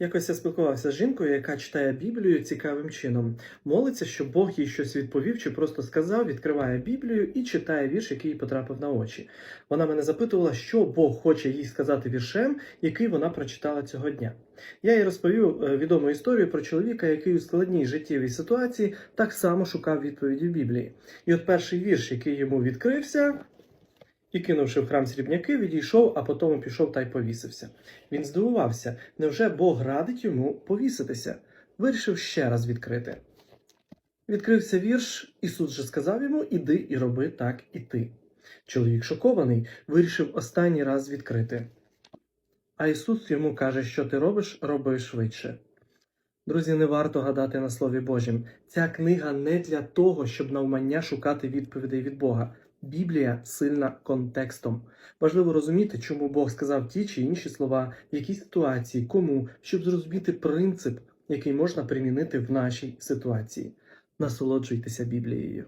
Якось я спілкувався з жінкою, яка читає Біблію цікавим чином. Молиться, щоб Бог їй щось відповів чи просто сказав, відкриває Біблію і читає вірш, який їй потрапив на очі. Вона мене запитувала, що Бог хоче їй сказати віршем, який вона прочитала цього дня. Я їй розповів е, відому історію про чоловіка, який у складній життєвій ситуації так само шукав відповіді в Біблії. І от перший вірш, який йому відкрився, і, кинувши в храм срібняки, відійшов, а потім пішов та й повісився. Він здивувався, невже Бог радить йому повіситися? Вирішив ще раз відкрити. Відкрився вірш, Ісус же сказав йому: Іди і роби так і ти. Чоловік шокований, вирішив останній раз відкрити. А Ісус йому каже, що ти робиш, роби швидше. Друзі, не варто гадати на Слові Божім. Ця книга не для того, щоб навмання шукати відповідей від Бога. Біблія сильна контекстом. Важливо розуміти, чому Бог сказав ті чи інші слова, в якій ситуації, кому, щоб зрозуміти принцип, який можна примінити в нашій ситуації. Насолоджуйтеся Біблією.